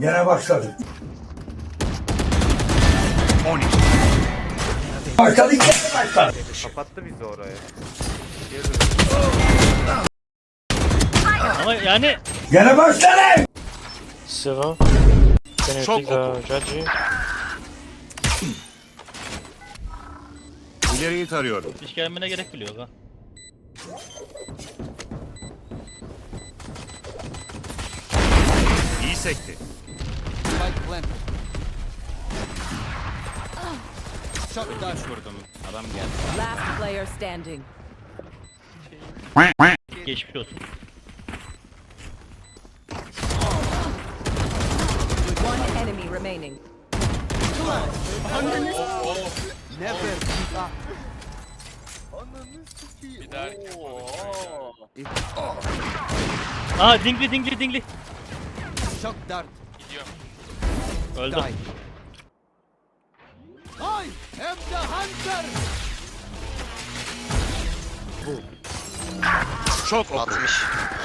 Gene başladı. 12. Başladı gene başladı. Kapattı bizi oraya. Ama yani Gene başladı. Sıra. Çok judge? İleriyi tarıyorum. iş gelmene gerek bile yok ha. İyi sekti. Last player standing. Geçmiş olsun. One enemy remaining. Aa dingli dingli dingli. Shock dart. Öldü. Die. I am the hunter. Çok oku. 60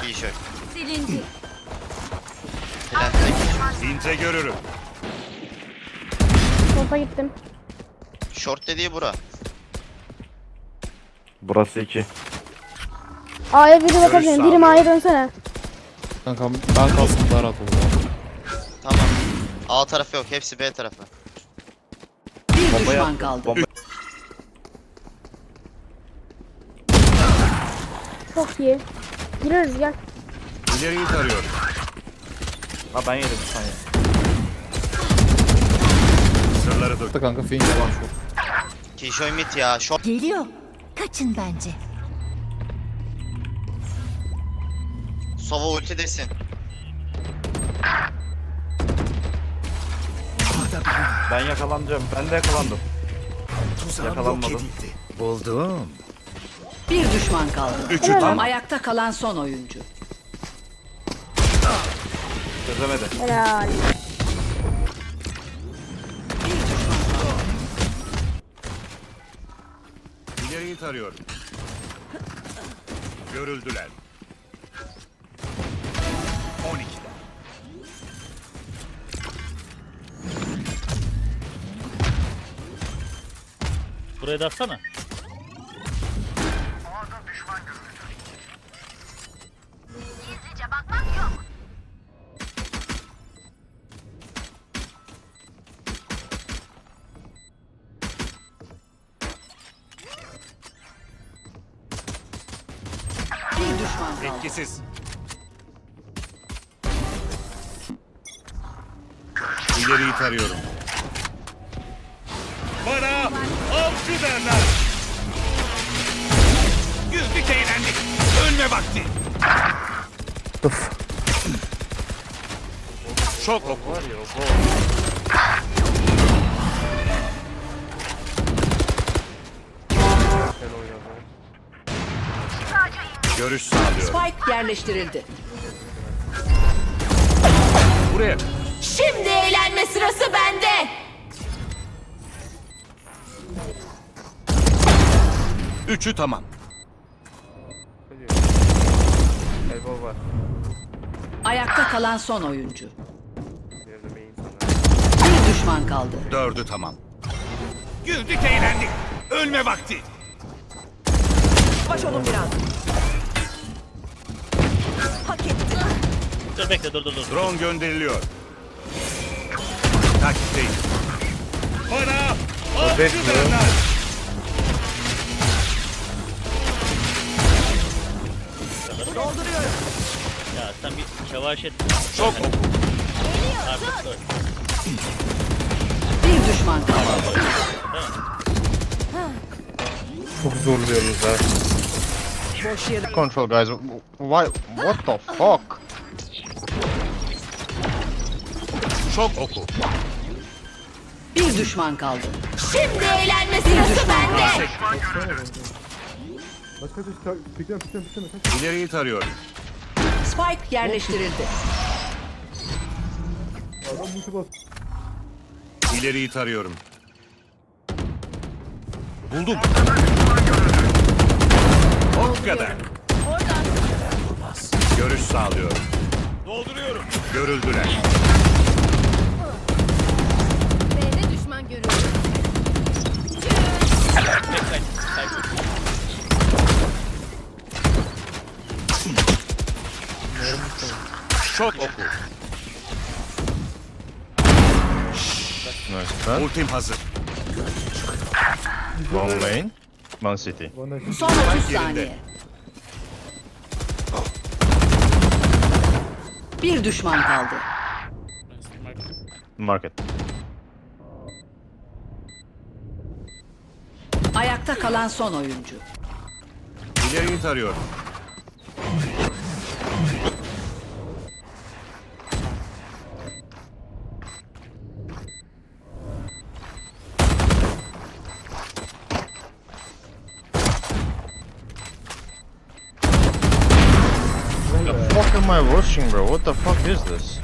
tişört. Silindi. İnce görürüm. Topa gittim. Short dediği bura. Burası 2. A'ya biri bakabilirim. Biri sağlıyorum. A'ya dönsene. Kanka ben kalsın daha rahat olur. A tarafı yok. Hepsi B tarafı. Bir düşman kaldı. Çok iyi. Gireriz gel. İleriyi tarıyorum. Ha ben yedim bir saniye. Sırları dök. Kanka fin yalan şu. T-shirt mid ya. Short. Geliyor. Kaçın bence. Sova ulti desin. Ben yakalanacağım. Ben de yakalandım. Yakalanmadım. Buldum. Bir düşman kaldı. Üçü tam. Ayakta kalan son oyuncu. Çözemedi. Helal. İleriyi tarıyorum. Görüldüler. 12'de. Buraya da atsana. Bir düşman kaldı. Etkisiz. İleriyi tarıyorum. Bana avcı derler. Güldük eğlendik. Ölme vakti. Çok oku. Var ya o gol. Güzel oynadı. Görüş sağlıyorum. Spike yerleştirildi. Buraya. Şimdi eğlenme sırası bende. Üçü tamam. Elbow var. Ayakta kalan son oyuncu. Bir sana. Düşman kaldı. Dördü tamam. Güldük eğlendik. Ölme vakti. Baş olun biraz. Hak etti. Dur bekle dur dur dur. Drone gönderiliyor. Takipteyim. Bana avcı derler. Ya sen bir yavaş et. Çok oku. Artık dur. Bir düşman kaldı. Çok zorluyoruz ha. Boş yere. Control guys. Why? What the fuck? Çok oku. Bir düşman kaldı. Şimdi eğlenme sırası bende. İleriyi tarıyorum. Spike yerleştirildi. İleriyi tarıyorum. Buldum. O kadar. Görüş sağlıyorum. Dolduruyorum. Görüldüler. Çok oku. Nice. Ultim hazır. One lane. One city. Son 30 saniye. Bir düşman kaldı. Market. Ayakta kalan son oyuncu. İleriyi tarıyorum. The fuck am I watching bro? What the fuck is this?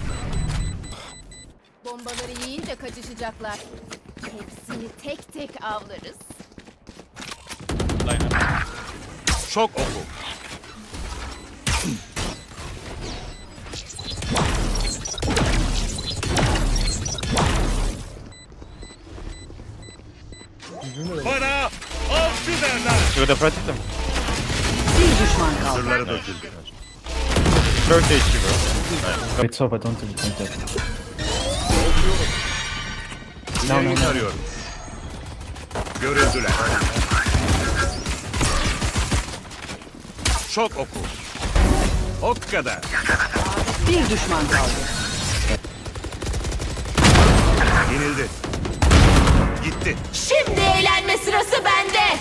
Bombaları yiyince kaçışacaklar. Hepsini tek tek avlarız. Line up. Çok oku. Bana avcı derler. Got protect them. Bir düşman kaldı. Sırları döküldü. 30 HP bro. It's up, I don't think it's like that. İleriyi tarıyorum. Görüldüler. Çok oku. Ok kadar. Bir düşman kaldı. Yenildi. Gitti. Şimdi eğlenme sırası bende.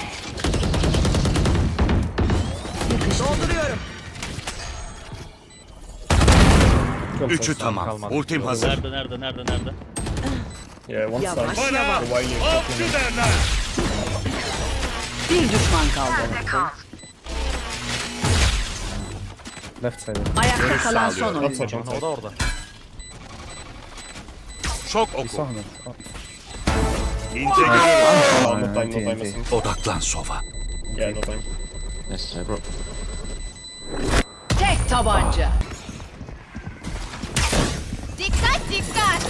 Üçü tamam. Ultim hazır. Nerede nerede nerede nerede? Yavaş Bana yavaş. avcı derler. Bir düşman kaldı. Left side. Ayakta kalan son oyuncu. O da orada. Çok Saw oku. Oh, İnce görüyorum. uh, TNT. Odaklan sova. Tek tabanca. Dikkat.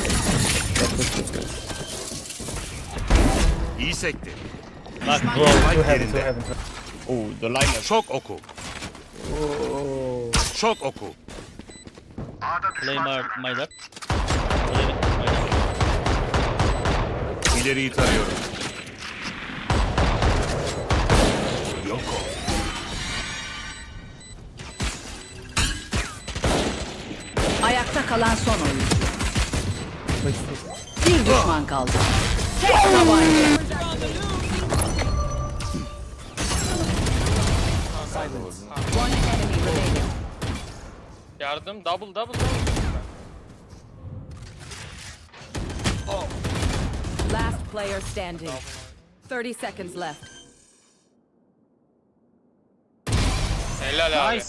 İyi sekti. Bak Spike yerinde. heaven. Çok oku. Çok oku. play my, my duck. Play my duck. İleriyi tarıyorum. Yok ol. Ayakta kalan son oyuncu. Bir düşman kaldı. Tek tabanca. One enemy remaining. Yardım double double. Last player standing. 30 seconds left. Helal abi.